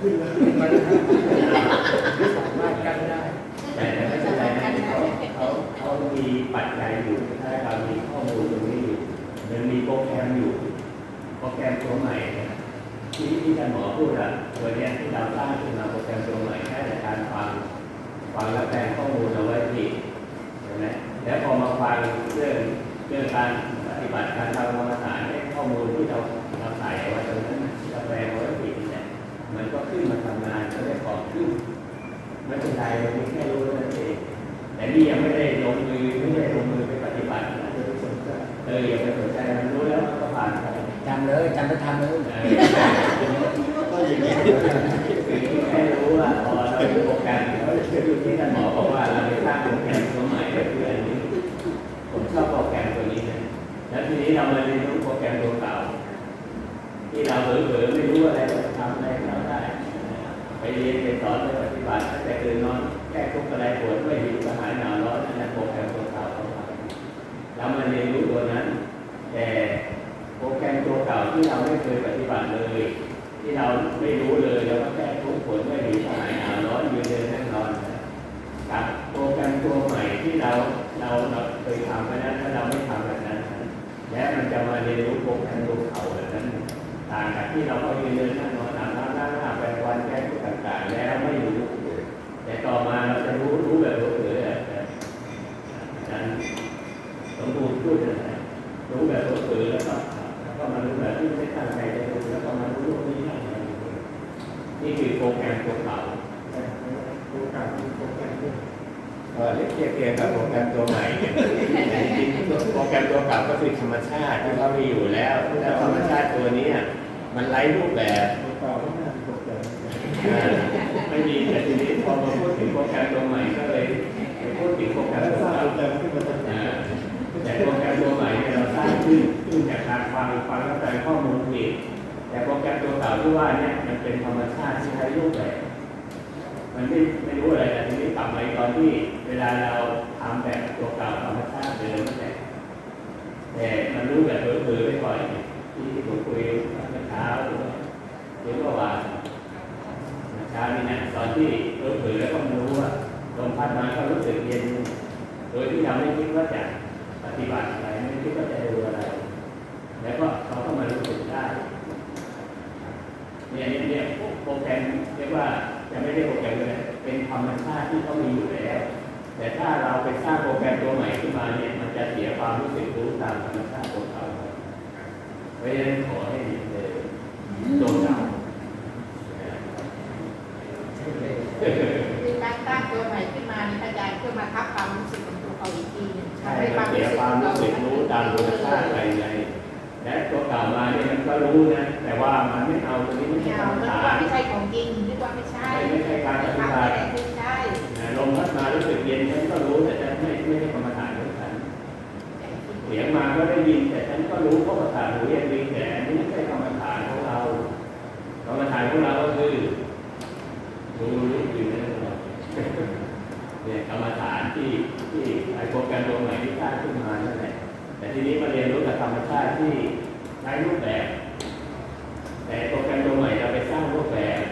ขึ้นแล้วมันสามารถกันได้ แต่ไม่เป็นไรนะเขาเขาเขามีปัจจัยอยู่ถ้าเรามีข้อมูลตรงนี้อยู่มันมีโปรแกรมอยู่ โปรแกรมตัวใหม่เนี่ยที่ที่ท่านหมอพูดอะตัวเนี้ยที่เราสร้างขึ้นมาโปรแกรมตัวใหม่แค่แต่การฟังฟังแล้วแปลงข้อมูลเอาไว้ผิดใช่ไหมแล้วพอมาฟังเรื่องเรื่องการปฏิบัติการทำกรรมฐานเนี่ยข้อมูลที่เรา ขึ้นมาทำงานก็ได้ของขึ้นไม่เป็นไรเราเพียงแค่รู้เท่านั้นเองแต่นี่ยังไม่ได้ลงมือไม่ได้ลงมือไปปฏิบัตินะจะสนใจเออย่าไปสนใจมันรู้แล้วก็ผ่านไปจำเลยจำแล้วทำเลยก็อย่างนี้คือแค่รู้ว่าพอเราดูโปรแกรมแล้วคือที่ท่านหมอบอกว่าเราไปสร้างโปรแกรมตัวใหม่ก็คืออันนี้ผมชอบโปรแกรมตัวนี้นะแล้วทีนี้เรามาเรียนรู้โปรแกรมตัวเก่าที่เราเผลอๆไม่รู้อะไรเราทำอะไรเรา เรียนไปสอนไปปฏิบัติตั้งแต่ตื่นนอนแก้ทุกข์อะไรปวดไม่หิวกระหายหนาวร้อนนั่นแหละโปรแกรมตัวเก่าของเราเรามาเรียนรู้ตัวนั้น แต่โปรแกรมตัวเก่าที่เราไม่เคยปฏิบัติเลย ที่เราไม่รู้เลยเราก็แก้ทุกข์ปวดไม่หิวกระหายหนาวร้อนยืนเดินนั่งนอนกับโปรแกรมตัวใหม่ที่เราเราเราเคยทำไปนั้นถ้าเราไม่ทำแบบนั้น และมันจะมาเรียนรู้โปรแกรมตัวเก่าแบบนั้นต่างจากที่เราเดินนั่งนอนอาบน้ำล้างหน้าแปรงฟันแก้ทุกข์ต่างๆ แล้วไม่รู้ แต่ต่อมาเราจะรู้รู้แบบรู้เผลอๆแบบนั้นสมบูรณ์พูดนะรู้แบบรู้เผลอแล้วก็แล้วก็มารู้แบบที่ไม่ตั้งใจจะรู้แล้วก็มารู้ว่านี่อะไร นี่คือโปรแกรมตัวเก่าโอกาสมีโปรแกรมด้วยเออเรียกเทียบเทียบกับโปรแกรมตัวใหม่เนี่ยแต่จริงๆโปรแกรมตัวเก่าก็คือธรรมชาติที่เขามีอยู่แล้วแล้วธรรมชาติตัวนี้อะมันไร้รูปแบบตัวเก่าก็ไม่น่ามีโปรแกรมอ่าไม่มีแต่ทีนี้พอมาพูดถึงโปรแกรมตัวใหม่ก็เลยไปพูดถึงโปรแกรมแล้วตัวสร้างเก่าโปรแกรมขึ้นมาตั้งแต่อ่าแต่โปรแกรมตัวใหม่เนี่ยเราสร้างขึ้นขึ้นจากการฟังฟังเข้าใจข้อมูลผิดแต่โปรแกรมตัวเก่าที่ว่าเนี่ยมันเป็นธรรมชาติที่ใช้รูปแบบ มันไม่ไม่รู้อะไรแต่ทีนี้กลับมาตอนที่เวลาเราทำแบบตัวเก่าธรรมชาติเดิมนั่นแหละแต่มันรู้แบบเผลอๆไปก่อนที่ที่ผมคุยเมื่อเช้าหรือว่าหรือว่าวันเมื่อเช้านี่นะตอนที่เผลอๆแล้วก็รู้ว่าลมพัดมาก็รู้สึกเย็น โดยที่เราไม่คิดว่าจะปฏิบัติอะไรไม่คิดว่าจะดูอะไร แล้วก็เขาก็มารู้สึกได้ เนี่ยเนี่ยเนี่ยพวกโปรแกรมเรียกว่าจะไม่ได้โปรแกรมเลยเป็นธรรมชาติที่เขามีอยู่แล้ว แต่ถ้าเราไปสร้างโปรแกรมตัวใหม่ขึ้นมาเนี่ยมันจะเสียความรู้สึกรู้ตามธรรมชาติของเขาเพราะฉะนั้นขอให้ดีเลยตัวเก่าคือการตั้งตัวใหม่ขึ้นมานี่อาจารย์เพื่อมาทับความรู้สึกของตัวเขาอีกทีหนึงใช่ทำให้ความเสีรู้ยสึกความรู้สึกรู้ตามธรรมชาติไปไงและตัวเก่ามาเนี่ยมันก็รู้นะ แต่ว่ามันไม่เอาตัวนี้ไม่ไม่ใช่กรเอารมนึกฐาว่านไม่ใช่ของจริงนึกว่าไม่ใช่ไม่ใช่การปฏิบัติทำอะไรไม่ใช่ลมพัดมารู้สึกเย็นฉันก็รู้แต่ฉันไม่ไม่ใช่กรรมฐานของฉันเสียงมาก็ได้ยินแต่ฉันก็รู้เพราะภาษาหูเรียนดีแต่อันนี้ไม่ใช่กรรมฐานของเรากรรมฐานของเราก็คือรู้รู้อยู่ในเราเนี่ยกรรมฐานที่ที่ไอโปรแกรมตัวใหม่ที่สร้างขึ้นมานั่นแหละแต่ทีนี้มาเรียนรู้กับธรรมชาติที่ใช้รูปแบบ แต่โปรแกรมตัวใหม่เราไปสร้างรูปแบบ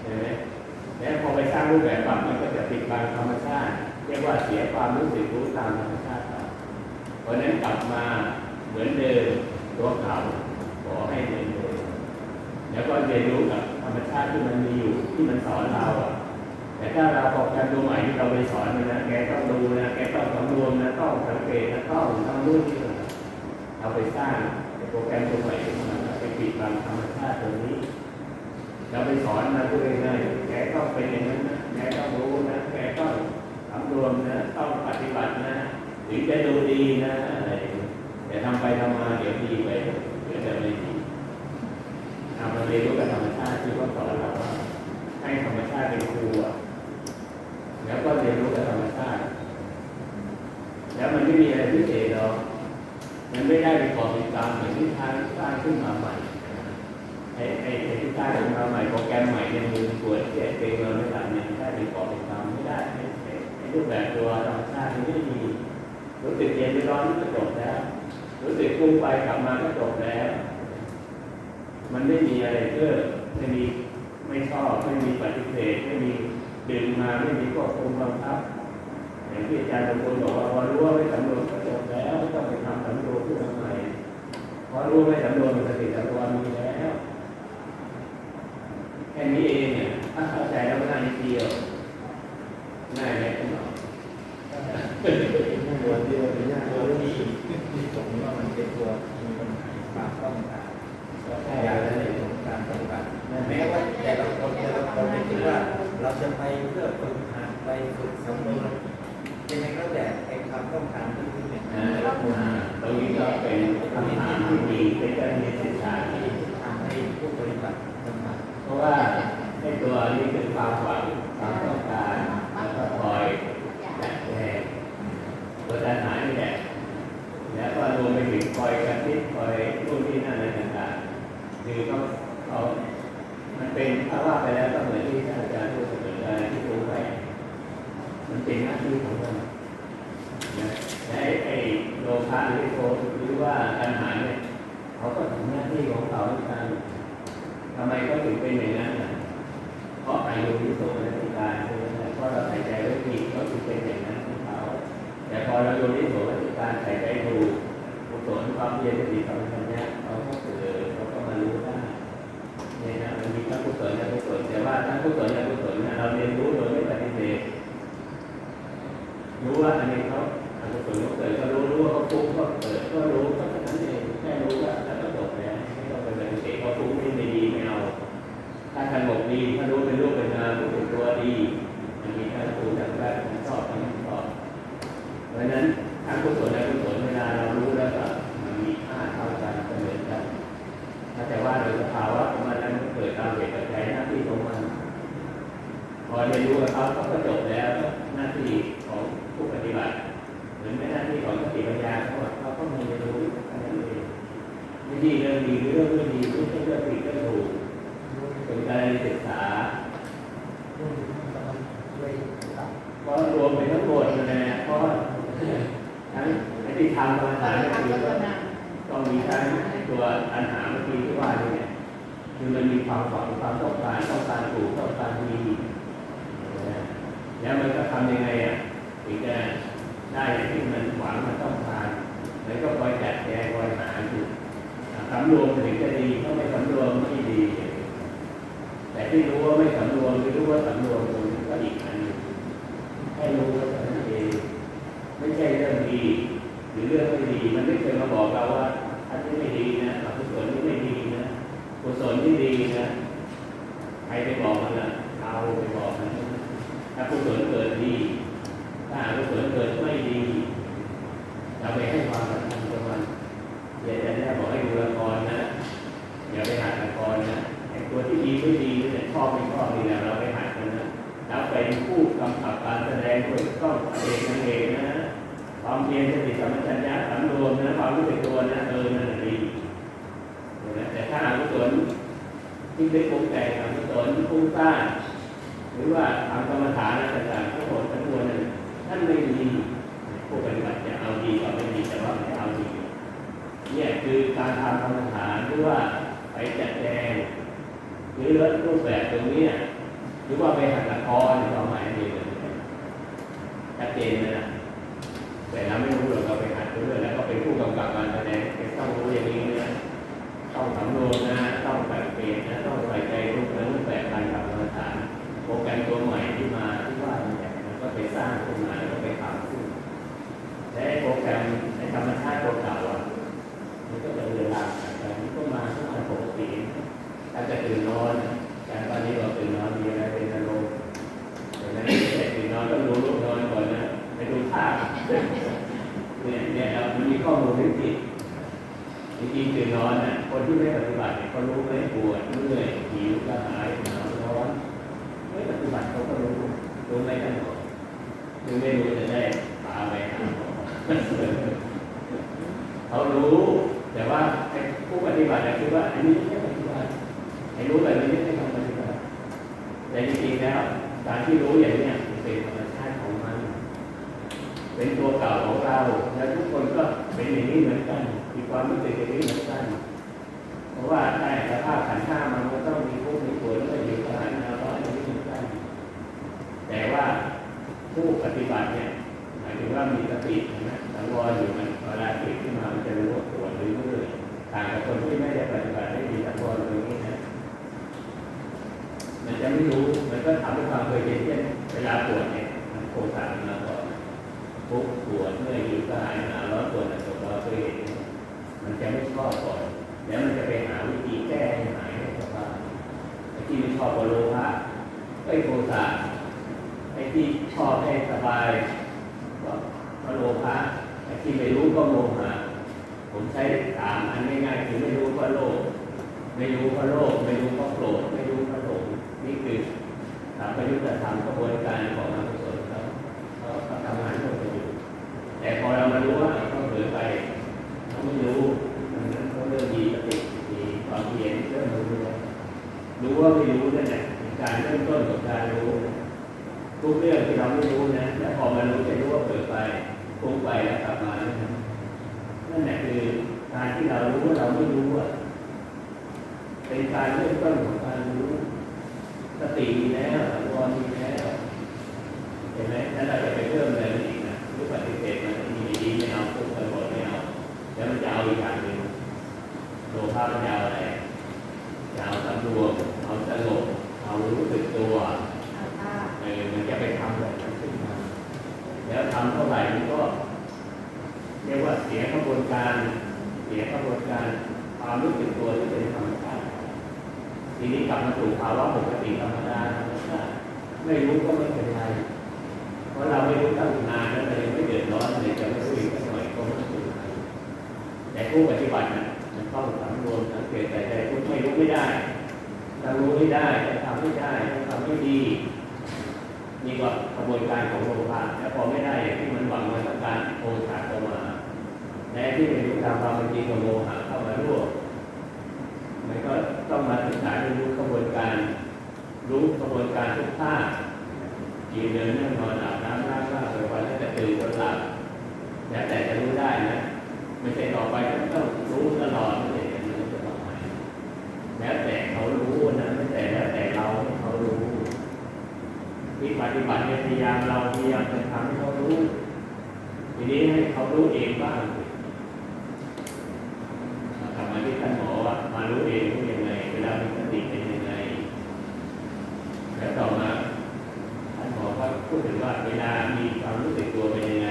ใช่ไหมแล้วพอไปสร้างรูปแบบปั๊บมันก็จะปิดบังธรรมชาติ เรียกว่าเสียความรู้สึกรู้ตามธรรมชาติไปเพราะนั้นกลับมาเหมือนเดิมตัวเขาขอให้เหมือนเดิมแล้วก็เรียนรู้กับธรรมชาติที่มันมีอยู่ที่มันสอนเราแต่ถ้าเราโปรแกรมตัวใหม่ที่เราไปสอนมันนะแกต้องดูนะแกต้องสำรวมนะต้องสังเกตนะต้องทำนู่นนี่เราไปสร้างโปรแกรมตัวใหม่ขึ้นมา ปิดบังธรรมชาติตรงนี้เราไปสอนนะพูดง่ายแกต้องเป็นอย่างนั้นนะแกต้องรู้นะแกต้องสำรวมนะต้องปฏิบัตินะถึงจะดูดีนะอะไรแต่ทำไปทำมาเดี๋ยวดีไปเดี๋ยวจะไม่ดีทำมาเรียนรู้กับธรรมชาติที่เขาสอนเราว่าให้ธรรมชาติเป็นครูอะแล้วก็เรียนรู้กับธรรมชาติ แล้วมันไม่มีอะไรพิเศษหรอก มันไม่ได้เป็นกรอบเป็นกรรมเหมือนที่ทางสร้างขึ้นมาใหม่ไอ้ไอ้ที่สร้างขึ้นมาใหม่โปรแกรมใหม่เนี่ยมือปวดเจ็บเป็นเราไม่หลับเนี่ยไม่ได้เป็นกรอบเป็นกรรมไม่ได้ไอ้ไอ้รูปแบบตัวธรรมชาติมันไม่มีรู้สึกเย็นไม่ร้อนก็จบแล้วรู้สึกฟุ้งไปกลับมาก็จบแล้ว มันไม่มีอะไรเพิ่มไม่มีไม่ชอบไม่มีปฏิเสธไม่มีดึงมาไม่มีควบคุมบังคับอย่างที่อาจารย์บางคนบอกว่ารู้ว่าไม่สำรวจ พอรู้ไม่สำรวมมันสติสัมปชัญญะมีแล้ว แค่นี้เองเนี่ยถ้าเข้าใจแล้วง่ายนิดเดียวง่ายไหมคุณหมอ ตัวเดียวเป็นยากตัวที่ที่ตรงว่ามันเป็นตัวมีปัญหาความต้องการ ก็แค่ อยาก นั้น ได้ เอง ของการปฏิบัติแม้ว่าแต่ละคนแต่ละคนคิดว่า เราจะไปเพื่อฝึกหัดไปฝึกสำนวนยังไงก็แต่ไอ้ความต้องการที่ที่เนี่ย อ่าตรงนี้ก็เป็นคำถามที่ ดีเป็นการเรียนศึกษาที่ทำให้ผู้ปฏิบัติลำบาเพราะว่าในตัวนี้เป็นความหวังความต้องการแล้วก็คอยจัดแจงตัวปัญหานี่แหละแล้วก็รวมไปถึงคอยกระติบคอยรูปที่นั่นอะไรต่างๆคือเขาเขามันเป็นถ้าว่าไปแล้วก็เหมือนที่ท่านอาจารย์พูดเสมออะไรที่พูดไปมันเป็นหน้าที่ของเรา นะและไอ้ไอ้โลภะหรือโทหรือว่าตัณหาเนี่ยเขาก็ทำหน้าที่ของเขาเหมือนกันทำไมเขาถึงเป็นอย่างนั้นเพราะอายุวิโสมนสิการใช่ไหมเพราะเราใส่ใจไว้ผิดเขาถึงเป็นอย่างนั้นของเขา แต่พอเราโยนิโสมนสิการใส่ใจถูกกุศลความเพียรสติสัมปชัญญะเขาก็เกิดเขาก็มารู้ได้เนี่ยนะมันมีทั้งกุศลและกุศลแต่ว่าทั้งกุศลและกุศลเนี่ยเราเรียนรู้โดยไม่ปฏิเสธรู้ว่าอันนี้เขาอัน ไม่ดีเรื่องดีหรือเรื่องไม่ดีไม่ใช่เรื่องผิดเรื่องถูกเป็นการศึกษาช่วยตัดเพราะรวมเป็นทั้งหมดนั่นและเพราะทั้งไอ้ที่ทำกรรมฐานก็คือต้องมีทั้งตัวอันหาเมื่อกี้ที่ว่าเนี่ยคือมันมีความหวังความต้องการต้องการถูกต้องการดีแล้วมันก็ทำยังไงอะถึงจะได้อย่างที่มันหวังมันต้องการแล้วก็คอยจัดแจงคอยหาอยู่อ่าสำ รวมถึงจะดีถ้าไม่สำรวมไม่ดี แต่ที่รู้ว่าไม่สำรวมหรือรู้ว่าสำรวมมันก็อีกอันหนึงให้รู้ว่าเท่านั้นเองไม่ใช่เรื่องดี หรือเรื่องไม่ดี มันไม่เคยมาบอกเราว่า อันนี้ไม่ดีนะอกุศลนี้ไม่ดีนะกุศลที่ดีนะใครไปบอกมันล่ะเราไปบอกมัน ถ้ากุศลเกิดดี ถ้าอกุศลเกิดไม่ดี เราไปให้ความสำคัญกับมันอย่าจะได้บอกให้ดูละครนะ อย่าไปหัดละครนะไอ้ตัวที่ดีไม่ดี เนี่อนี่แหละเราไปหัดกันนะแล้วเป็นผู้กำกับการแสดงด้วยต้องเองนั่นเองนะความเพียรสติสัมปชัญญะสำรวมนะความรู้สึกตัวนะเออนั่นดีนไหมแต่ถ้าอกุศลที่ได้ปรุงแต่งอกุศลฟุ้งซ่านหรือว่าทำกรรมฐานอะไรต่างๆทั้งหมดทั้งมวลนั้นท่านไม่มีผู้ปฏิบัติจะเอาดีก็ไม่ดีแต่ว่าไม่เอาดีเนี่ยคือการทำกรรมฐานหรือว่าไปจัดแจง รือรูปแบบตรงนี้หรือว่าไปหัดละครในความหมายนี้เลยชัดเจนนะแต่เราไม่รู้หรอกเราไปหัดเรื่อยแล้วก็เป็นผู้กำกับการแสดงต้องรู้อย่างนี้นะต้องสำรวมนะต้องแบ่งเปลี่ยนนะต้องใส่ใจรูปรูปแบบการทำกรรมฐานโปรแกรมตัวใหม่ที่มาที่ว่าเนี่ยมันก็ไปสร้างขึ้นมาแล้วก็ไปทำขึ้นและโปรแกรมในธรรมชาอะมันก็จะเวลาแต่มันก็มาทุกวันปกติถ้าจะตื่นนอนการตอนนี้เราตื่นนอนมีอะไรเป็นอารมณ์แต่นั้นไม่ใช่ตื่นนอนต้องรู้ลูกนอนก่อนนะไปดูภาพเนี่ยเนี่ยเรามันมีข้อมูลที่ผิดจริงๆตื่นนอนน่ะคนที่ไม่ปฏิบัติเนี่ยเขารู้ไหมปวดเมื่อยหิวกระหายหนาวร้อน ไม่ปฏิบัติเขาก็รู้รู้ไหมกันหมดคือไม่รู้จะได้พาไปหาหมอ เขารู้ แต่ว่าผู้ปฏิบัติคือว่าอันนี้ไม่ใช่ปฏิบัติไอ้รู้แบบนี้ไม่ใช่การปฏิบัติแต่จริงๆแล้วการที่รู้อย่างนี้เป็นธรรมชาติของมัน เป็นตัวเก่าของเรา และทุกคนก็เป็นอย่างนี้เหมือนกัน มีความรู้สึกอย่างนี้เหมือนกัน เพราะว่าได้สภาพขันธ์ห้ามันก็ต้องมีผู้มีตัวแล้วก็อยู่กับหารนาร้อยอย่างนี้เหมือนกัน แต่ว่าผู้ปฏิบัติเนี่ยหมายถึงว่ามีสตินะสังวรอยู่มันเวลาติดขึ้นมามันจะรู้ว่าปวดหรือเมื่อยต่างกับคนที่ไม่ได้ปฏิบัติได้ดีสังวรตรงนี้นะ มันจะ ไม่รู้มันก็ทำให้ความเคยชินเช่นเวลาปวดเนี่ยมันโคตรมาก่อนปุ๊บปวดเมื่อยอยู่ก็หายหนาวร้อนปวดอะไรตัวเราเคยเห็นมันจะไม่ชอบก่อน แล้วมันจะไปหาวิธีแก้ให้หายให้สบายไอ้ที่ไม่ชอบก็โลภะไอ้โทสะไอ้ที่ชอบให้สบายก็โลภะไอ้ที่ไม่รู้ก็โมหะผมใช้สามอันง่ายๆคือไม่รู้ก็โลภไม่รู้ก็โลภไม่รู้ก็โกรธไม่รู้ก็หลง นี่คือสามประยุทธ์ธรรมกระบวนการของอกุศลเขาเขาเขาทำงานร่วมกันอยู่แต่พอเรามารู้ว่าเขาเผลอไปเราไม่รู้มันก็เริ่มมีสติมีความเพียรเริ่มรู้แล้วรู้ว่าไม่รู้นั่นแหละการเริ่มต้นของการรู้ทุกเรื่องที่เราไม่รู้นะแล้วพอมารู้จะรู้ว่าเผลอไปฟุ้งไปแล้วกลับมานั่นนะนั่นแหละคือการที่เรารู้ว่าเราไม่รู้อะเป็นการเริ่มต้นของการรู้ สติมีแล้วสังวรมีแล้ว เห็นไหมแล้วเราจะไปเพิ่มอะไรมันอีกนะหรือปฏิเสธมันมีดีไม่เอาปุ๊บไปหมดไม่เอาแล้วมันจะเอาอีกอย่างหนึ่งโลภะมันจะเอาอะไรจะเอาสำรวมเอาสงบเอารู้สึกตัวเอาท่าเออมันจะไปทำแบบนั้นขึ้นมาแล้วทำเท่าไหร่มันก็ เรียกว่าเสียกระบวนการ เสียกระบวนการความรู้สึกตัวที่เป็นธรรมชาติ ทีนี้กลับมาสู่ภาวะปกติธรรมดาไม่รู้ก็ไม่เป็นไรเพราะเราไม่รู้ตั้งนานแล้วเรายังไม่เดือดร้อนเลยจะไม่รู้อีกสักหน่อยก็ไม่เป็นไรแต่ผู้ปฏิบัตินะมันต้องสำรวมสังเกตแต่ใจผู้ไม่รู้ไม่ได้ถ้ารู้ไม่ได้ถ้าทำไม่ได้ถ้าทำไม่ดีนี่ก็กระบวนการของโลภะแล้วพอไม่ได้อย่างที่มันหวังมันต้องการโทสะเข้ามาแม้ที่ไม่รู้ตามความเป็นจริงของโมหะเข้ามาร่วมมันก็ต้องมาศึกษาเรียนรู้กระบวนการ รู้กระ บวนการทุกท่ยืนเดินนั่งนอนอาบน้ำล้างหน้าไปวันแล้วจะตื่นจนหลับแล้วแต่จะรู้ได้นะไม่ใช่ต่อไปต้องรู้ตลอดไม่ใช่อย่างนี้ต้องไหนแล้วแต่เขารู้นะไม่แต่แล้วแต่เราเขารู้ที่ปฏิบัติพยายามเราพยายามจะทำให้เขารู้ทีนี้ให้เขารู้เองบ้างกลับมาที่ท่านหมอว่ามารู้เองรู้ยังไง เวลามีสติเป็นยังไง แล้วต่อมาท่านหมอก็พูดถึงว่า เวลามีความรู้สึกตัวเป็นยังไง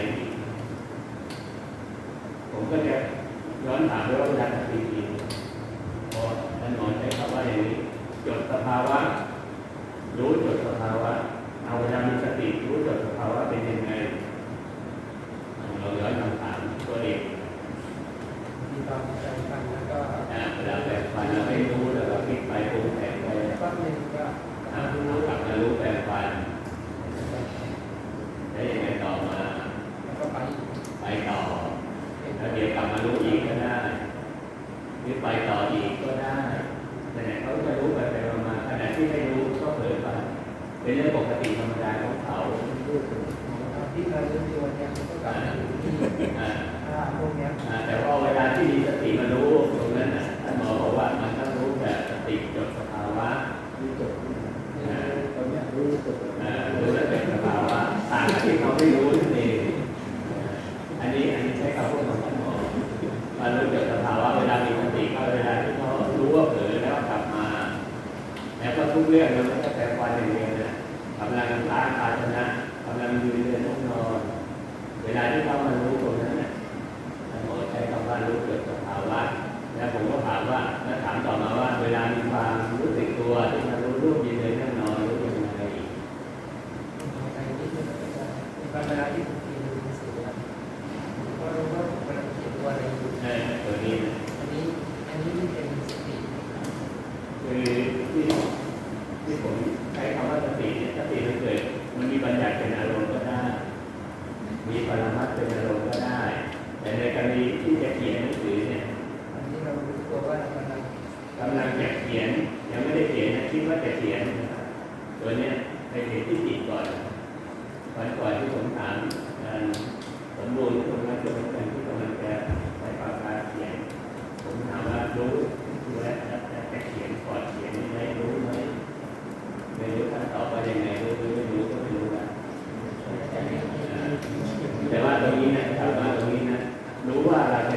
ผมก็จะย้อนถามด้วยว่าเวลาสติดีพอท่านหมอใช้คำว่าอย่างนี้จดสภาวะ รู้จดสภาวะ เอาเวลามีสติรู้จดสภาวะเป็นยังไง เราย้อนคำถามตัวเอง มีความใจฟังแล้วก็ อ่าเวลาแปลงฟันเราไม่รู้แล้วก็คิดไปปรุงแต่งไป แป๊บหนึงก็ อ่า มาดู เรากลับมารู้แปลงฟันแล้วยังไงต่อมา แล้วก็ไป ไปต่อแล้วเดี๋ยวกลับมารู้อีกก็ได้หรือไปต่ออีกก็ได้แต่ไหนเขาจะรู้ไปไปมาขณะที่ไม่รู้ก็เผลอไปเป็นเรื่องปกติธรรมดาของเขา ที่ เราเรื่องตัวเนี่ยมันก็กลับมาอยู่ที่อ่าอ่าพวกเนี้ยอ่าแต่ว่าเวลาที่มีสติมารู้ตรงนั้นนะท่านหมอบอกว่ามันต้องรู้แบบสติจดสภาวะ มีจบอ่าตอนเนี้ยรู้จบ อ่ารู้แล้วเป็นสภาวะต่างกับที่เขาไม่รู้นั่นเองอันนี้อันนี้ใช้คำพูดของท่านหมอมารู้จดสภาวะเวลามีสติก็เวลาที่เขารู้ว่าเผลอแล้วกลับมา แล้วก็ทุกเรื่องมันก็แต่ความอย่างเดียวนะกำลังล้างภาชนะกำลังยืนเดินนั่งนอน เวลาที่เขามารู้ตรงนั้นน่ะท่านหมอใช้คำว่ารู้เกิดสภาวะ แล้วผมก็ถามว่าแล้วถามต่อมาว่า เวลามีความรู้สึกตัวที่มารู้รูปยืนเดินนั่งนอนรู้ยังไง ใจนิดนึงก็จะเป็นเวลาที่ผมกินดูหนังสือครับผมก็รู้ว่าผมกำลังเขียนตัวอะไรอยู่ เออตัวนี้นะ อันนี้อันนี้มันเป็นสติ คือที่ที่ผมใช้คำว่าสติเนี่ยสติมันเกิดมันมีบัญญัติเป็นอารมณ์ก็ได้ มีปรมัตถ์เป็นอารมณ์ก็ได้ แต่ในกรณีที่จะเขียนหนังสือเนี่ยอันนี้เรารู้ตัวว่าเรากำลังกำลังจะเขียนี้นะทำมาตรงนี้นะรู้ว่าอะไร